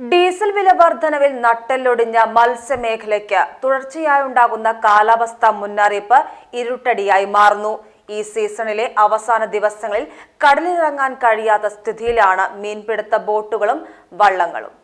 Diesel വില വർധനവിൽ നട്ടെല്ലൊടിഞ്ഞ മത്സ്യമേഖലയ്ക്ക് തുടർച്ചയായുണ്ടാകുന്ന കാലാവസ്ഥാ മുന്നറിയിപ്പ് ഇരുട്ടടിയായി മാറുന്നു. ഈ സീസണിലെ അവസാന ദിവസങ്ങളിൽ കടലിലിറങ്ങാൻ കഴിയാത്ത സ്ഥിതിയിലാണ് മീൻപിടുത്ത ബോട്ടുകളും വള്ളങ്ങളും.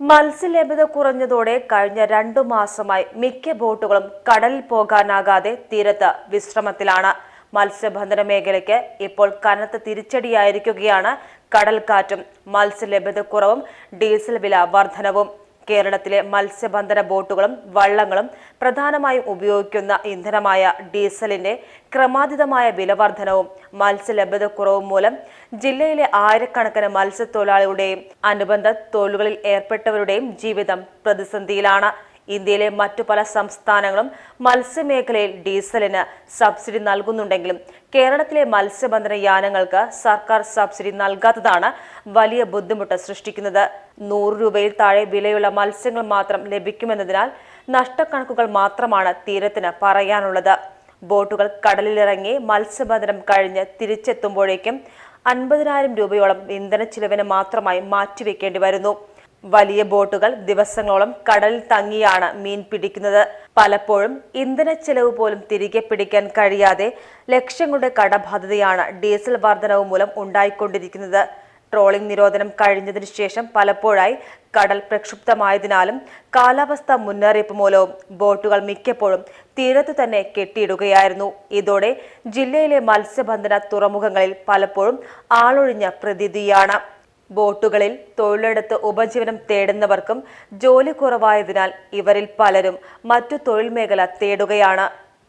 മത്സ്യലഭ്യത കുറഞ്ഞതോടെ കഴിഞ്ഞ രണ്ടു മാസമായി മിക്ക ബോട്ടുകളും കടലിൽ പോകാനാകാതെ തീരത്ത് വിശ്രമത്തിലാണ്. മത്സ്യബന്ധന മേഖലയ്ക്ക് ഇപ്പോൾ കനത്ത തിരിച്ചടിയായിരിക്കുകയാണ് കടൽക്കാറ്റും മത്സ്യലഭ്യതക്കുറവും ഡീസൽ വില വർധനവും. കേരളത്തിലെ മത്സ്യബന്ധന ബോട്ടുകളും വള്ളങ്ങളും പ്രധാനമായും ഉപയോഗിക്കുന്ന ഇന്ധനമായ ഡീസലിന്റെ ക്രമാതീതമായ വിലവർധനവും മത്സ്യലഭ്യതക്കുറവും മൂലം ജില്ലയിലെ ആയിരക്കണക്കിന് മത്സ്യത്തൊഴിലാളികളുടെയും അനുബന്ധ തൊഴിലുകളിൽ ഏർപ്പെട്ടവരുടെയും ജീവിതം പ്രതിസന്ധിയിലാണ്. ഇന്ത്യയിലെ മറ്റു പല സംസ്ഥാനങ്ങളും മത്സ്യമേഖലയിൽ ഡീസലിന് സബ്സിഡി നൽകുന്നുണ്ടെങ്കിലും കേരളത്തിലെ മത്സ്യബന്ധന യാനങ്ങൾക്ക് സർക്കാർ സബ്സിഡി നൽകാത്തതാണ് വലിയ ബുദ്ധിമുട്ട് സൃഷ്ടിക്കുന്നത്. നൂറ് രൂപയിൽ താഴെ വിലയുള്ള മത്സ്യങ്ങൾ മാത്രം ലഭിക്കുമെന്നതിനാൽ നഷ്ടക്കണക്കുകൾ മാത്രമാണ് തീരത്തിന് പറയാനുള്ളത്. ബോട്ടുകൾ കടലിലിറങ്ങി മത്സ്യബന്ധനം കഴിഞ്ഞ് തിരിച്ചെത്തുമ്പോഴേക്കും അൻപതിനായിരം രൂപയോളം ഇന്ധന ചിലവിന് മാത്രമായി മാറ്റിവെക്കേണ്ടി വരുന്നു. വലിയ ബോട്ടുകൾ ദിവസങ്ങളോളം കടലിൽ തങ്ങിയാണ് മീൻ പിടിക്കുന്നത്. പലപ്പോഴും ഇന്ധന ചെലവ് പോലും തിരികെ പിടിക്കാൻ കഴിയാതെ ലക്ഷങ്ങളുടെ കടബാധ്യതയാണ് ഡീസൽ വർധനവ് മൂലം ഉണ്ടായിക്കൊണ്ടിരിക്കുന്നത്. ട്രോളിംഗ് നിരോധനം കഴിഞ്ഞതിനു ശേഷം പലപ്പോഴായി കടൽ പ്രക്ഷുബ്ധമായതിനാലും കാലാവസ്ഥ മുന്നറിയിപ്പ് മൂലവും ബോട്ടുകൾ മിക്കപ്പോഴും തീരത്ത് തന്നെ കെട്ടിയിടുകയായിരുന്നു. ഇതോടെ ജില്ലയിലെ മത്സ്യബന്ധന തുറമുഖങ്ങളിൽ പലപ്പോഴും ആളൊഴിഞ്ഞ പ്രതീതിയാണ്. ബോട്ടുകളിൽ തൊഴിലെടുത്ത് ഉപജീവനം തേടുന്നവർക്കും ജോലി കുറവായതിനാൽ ഇവരിൽ പലരും മറ്റു തൊഴിൽ മേഖല തേടുകയാണ്.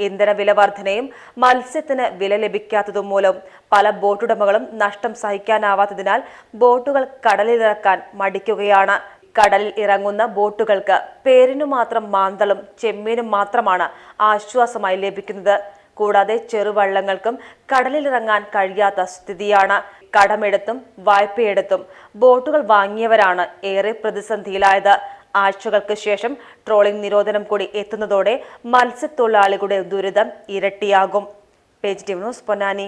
ഇന്ധന വില വർധനയും മത്സ്യത്തിന് വില ലഭിക്കാത്തതും മൂലം പല ബോട്ടുടമകളും നഷ്ടം സഹിക്കാനാവാത്തതിനാൽ ബോട്ടുകൾ കടലിലിറക്കാൻ മടിക്കുകയാണ്. കടലിൽ ഇറങ്ങുന്ന ബോട്ടുകൾക്ക് പേരിനു മാത്രം മാന്തളും ചെമ്മീനും മാത്രമാണ് ആശ്വാസമായി ലഭിക്കുന്നത്. കൂടാതെ ചെറുവള്ളങ്ങൾക്കും കടലിലിറങ്ങാൻ കഴിയാത്ത സ്ഥിതിയാണ്. കടമെടുത്തും വായ്പയെടുത്തും ബോട്ടുകൾ വാങ്ങിയവരാണ് ഏറെ പ്രതിസന്ധിയിലായത്. ആഴ്ചകൾക്ക് ശേഷം ട്രോളിംഗ് നിരോധനം കൂടി എത്തുന്നതോടെ മത്സ്യത്തൊഴിലാളികളുടെ ദുരിതം ഇരട്ടിയാകും. Page news Ponnani.